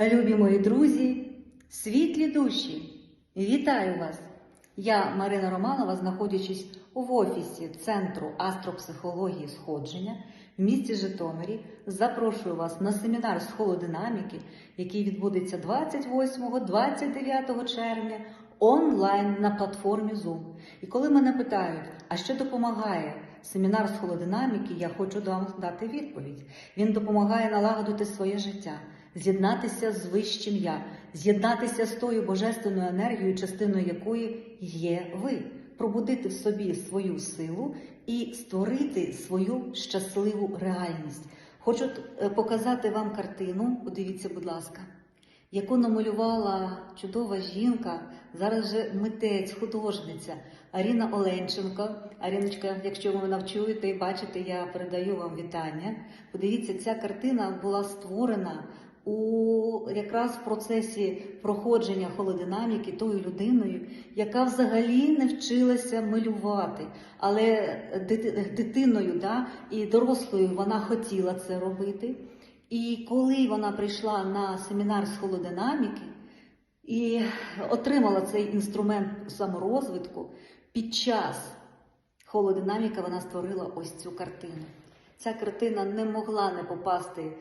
Любі мої друзі, світлі душі, вітаю вас! Я Марина Романова, знаходячись в офісі Центру астропсихології сходження в місті Житомирі, запрошую вас на семінар з холодинаміки, який відбудеться 28-29 червня онлайн на платформі Zoom. І коли мене питають, а що допомагає семінар з холодинаміки, я хочу вам дати відповідь. Він допомагає налагодити своє життя з'єднатися з вищим я, з'єднатися з тою божественною енергією, частиною якої є ви, пробудити в собі свою силу і створити свою щасливу реальність. Хочу е, показати вам картину. Подивіться, будь ласка, яку намалювала чудова жінка, зараз же митець, художниця Аріна Оленченко. Аріночка, якщо ви навчуєте і бачите, я передаю вам вітання. Подивіться, ця картина була створена у якраз в процесі проходження холодинаміки тою людиною, яка взагалі не вчилася малювати, але дитиною да, і дорослою вона хотіла це робити. І коли вона прийшла на семінар з холодинаміки і отримала цей інструмент саморозвитку, під час холодинаміка вона створила ось цю картину. Ця картина не могла не попасти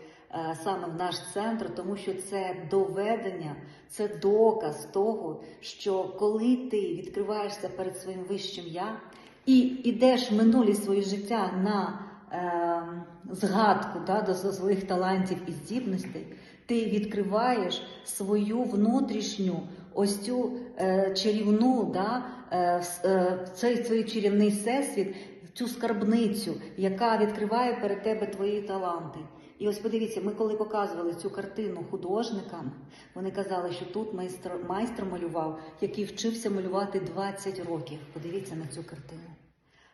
саме в наш центр, тому що це доведення, це доказ того, що коли ти відкриваєшся перед своїм вищим я і йдеш минулі свої життя на е, згадку да, до своїх талантів і здібностей, ти відкриваєш свою внутрішню ось цю е, чарівну, да, е, е, цей, цей чарівний всесвіт, цю скарбницю, яка відкриває перед тебе твої таланти. І ось подивіться, ми коли показували цю картину художникам, вони казали, що тут майстер, майстер малював, який вчився малювати 20 років. Подивіться на цю картину.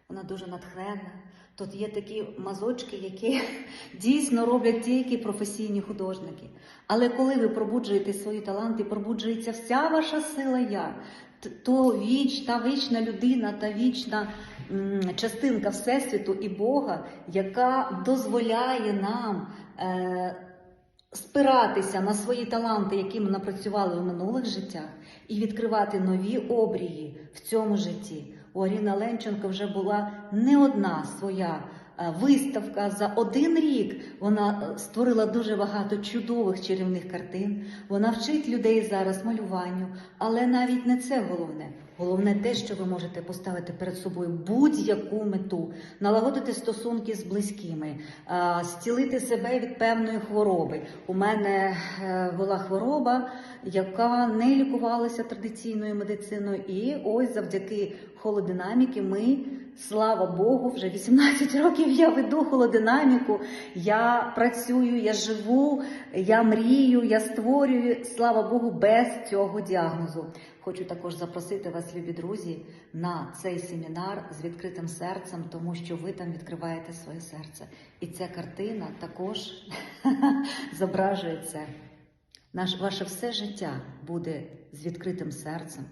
Вона дуже натхненна. Тут є такі мазочки, які дійсно роблять тільки професійні художники. Але коли ви пробуджуєте свої таланти, пробуджується вся ваша сила я, то віч, та вічна людина, та вічна частинка Всесвіту і Бога, яка дозволяє нам. Е, спиратися на свої таланти, які ми напрацювали в минулих життях, і відкривати нові обрії в цьому житті. У Аріни Ленченко вже була не одна своя виставка за один рік. Вона е, створила дуже багато чудових чарівних картин. Вона вчить людей зараз малюванню, але навіть не це головне. Головне те, що ви можете поставити перед собою будь-яку мету, налагодити стосунки з близькими, а, зцілити себе від певної хвороби. У мене е, була хвороба, яка не лікувалася традиційною медициною, і ось завдяки холодинаміки ми. Слава Богу, вже 18 років я веду холодинаміку, я працюю, я живу, я мрію, я створюю, слава Богу, без цього діагнозу. Хочу також запросити вас, любі друзі, на цей семінар з відкритим серцем, тому що ви там відкриваєте своє серце. І ця картина також зображує це. Наш, ваше все життя буде з відкритим серцем,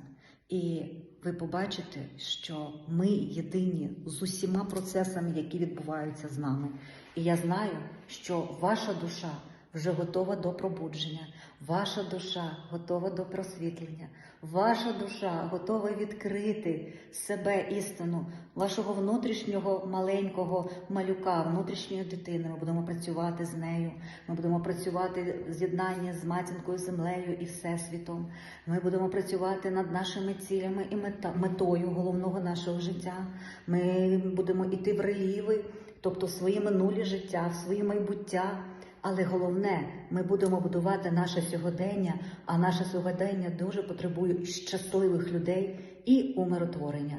і ви побачите, що ми єдині з усіма процесами, які відбуваються з нами. І я знаю, що ваша душа вже готова до пробудження, ваша душа готова до просвітлення, ваша душа готова відкрити себе істину, вашого внутрішнього маленького малюка, внутрішньої дитини. Ми будемо працювати з нею. Ми будемо працювати в з'єднанні з матінкою землею і всесвітом. Ми будемо працювати над нашими цілями і мета, метою головного нашого життя. Ми будемо йти в реліви, тобто в свої минулі життя, в свої майбуття. Але головне, ми будемо будувати наше сьогодення, а наше сьогодення дуже потребує щасливих людей і умиротворення.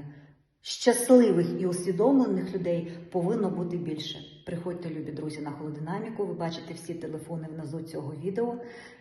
Щасливих і усвідомлених людей повинно бути більше. Приходьте, любі друзі, на холодинаміку. Ви бачите всі телефони внизу цього відео.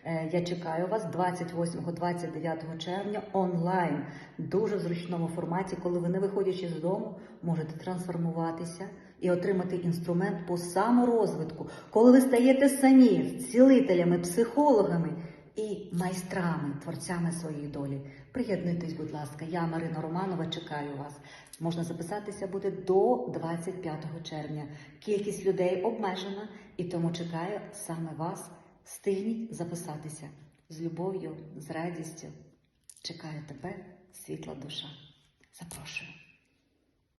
Е, Я чекаю вас 28-29 червня онлайн, дуже зручному форматі, коли ви, не виходячи з дому, можете трансформуватися і отримати інструмент по саморозвитку, коли ви стаєте самі цілителями, психологами і майстрами, творцями своєї долі. Приєднуйтесь, будь ласка, я Марина Романова, чекаю вас. Можна записатися буде до 25 червня. Кількість людей обмежена, і тому чекаю саме вас Встигніть записатися з любов'ю, з радістю. Чекає тебе світла душа. Запрошую.